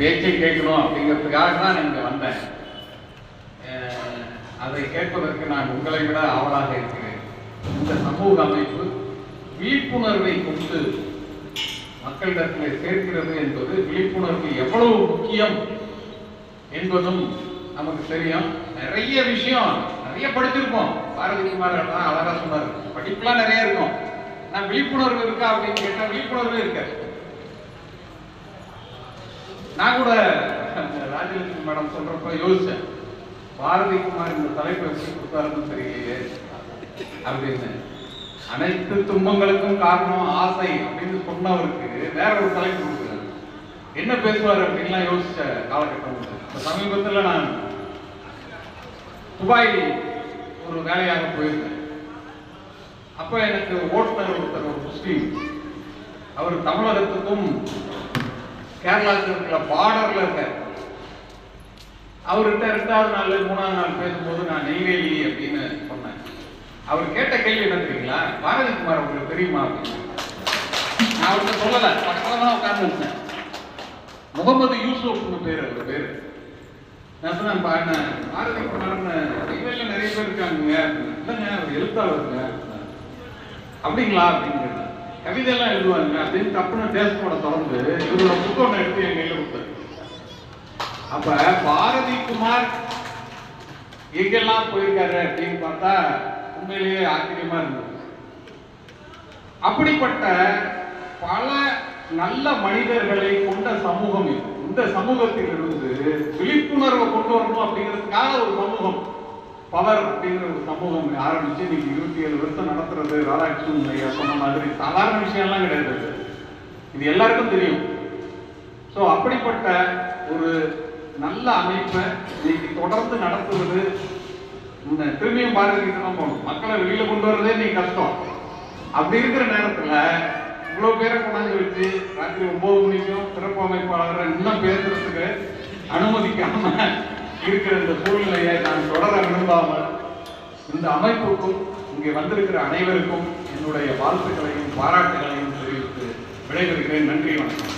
பேச்சை கேட்கணும் அப்படிங்கிறதுக்காக தான் இங்கே வந்தேன். அதை கேட்பதற்கு நான் உங்களை விட ஆவலாக இருக்கிறேன். இந்த சமூக அமைப்பு விழிப்புணர்வை கொண்டு மக்களிடத்தில் சேர்க்கிறது என்பது விழிப்புணர்வு எவ்வளவு முக்கியம் என்பதும் நமக்கு தெரியும். நிறைய விஷயம் நிறைய படிச்சிருப்போம். பாரதி குமார் தான் அழகா சொன்னார். படிப்புலாம் நிறைய இருக்கும். நான் விழிப்புணர்வு இருக்கா அப்படின்னு கேட்டால் விழிப்புணர்வு இருக்காது. நான் கூட ராஜலட்சுமி மேடம் சொல்றப்ப யோசிச்சேன் பாரதி குமார் இந்த தலைப்பை எப்படி கொடுத்தாருன்னு தெரியலையே அப்படின்னு. அனைத்து துன்பங்களுக்கும் காரணம் ஆசை அப்படின்னு சொன்னவருக்கு வேற ஒரு தலைப்பு கொடுக்குறாரு என்ன பேசுவார் அப்படின்லாம் யோசிச்ச காலகட்டம் உண்டு. சமீபத்துல நான் துபாய் ஒரு வேலையாக போயிருந்தேன். அப்போ எனக்கு ஓட்டுநர் ஒருத்தர் ஒரு முஸ்லீம். அவர் தமிழகத்துக்கும் கேரளாவுக்கு இருக்கிற பார்டர்ல இருக்க. அவர்கிட்ட ரெண்டாவது நாள் மூணாவது நாள் பேசும்போது நான் நெய்வேலி அப்படின்னு சொன்னேன். அவர் கேட்ட கேள்வி என்ன தெரியுங்களா? பாரதி குமார் உங்களுக்கு தெரியுமா அப்படின்னு. நான் அவர்கிட்ட சொல்லல. பக்கத்துல தான் உட்கார்ந்து முகமது யூசுப்னு பேர் அவர் பேர். நான் சொன்னேன் பா- பாரதி குமார்னு நெய்வேலியில் நிறைய பேர் இருக்காங்க இல்லைங்க அவர் எழுத்தாளருங்க. அப்படிங்களா அப்படின்னு கேட்டேன். கவிதையெல்லாம் எழுதுவாங்க அப்படின்னு தப்புன்னு டேஸ்ட் போட தொடர்ந்து இவரோட புத்தகம் எடுத்து என் கையில் கொடுத்தாரு. அப்ப பாரதி குமார் எங்கெல்லாம் போயிருக்காரு அப்படின்னு பார்த்தா உண்மையிலேயே ஆச்சரியமா இருந்தது. அப்படிப்பட்ட பல நல்ல மனிதர்களை கொண்ட சமூகம் இது. இந்த சமூகத்தில் இருந்து விழிப்புணர்வை கொண்டு வரணும் அப்படிங்கிறதுக்காக ஒரு சமூகம். பவர் அப்படிங்கிற ஒரு சமூகம் ஆரம்பிச்சு இன்னைக்கு இருபத்தி ஏழு வருஷம் நடத்துறது ராதாகிருஷ்ணன் ஐயா சொன்ன மாதிரி சாதாரண விஷயம்லாம் கிடையாது இது. எல்லாருக்கும் தெரியும். ஸோ அப்படிப்பட்ட ஒரு நல்ல அமைப்பை இன்னைக்கு தொடர்ந்து நடத்துவது இந்த திரும்பியும் பாரதிக்கு தான் போகணும். மக்களை வெளியில கொண்டு வரதே நீ கஷ்டம். அப்படி இருக்கிற நேரத்துல இவ்வளோ பேரை கொண்டாந்து வச்சு ராத்திரி ஒன்பது மணிக்கும் சிறப்பு அமைப்பாளரை இன்னும் பேசுறதுக்கு அனுமதிக்காம இருக்கிற இந்த சூழ்நிலையை நான் தொடர விரும்பாமல் இந்த அமைப்புக்கும் இங்கே வந்திருக்கிற அனைவருக்கும் என்னுடைய வாழ்த்துக்களையும் பாராட்டுகளையும் தெரிவித்து விடைபெறுகிறேன். நன்றி வணக்கம்.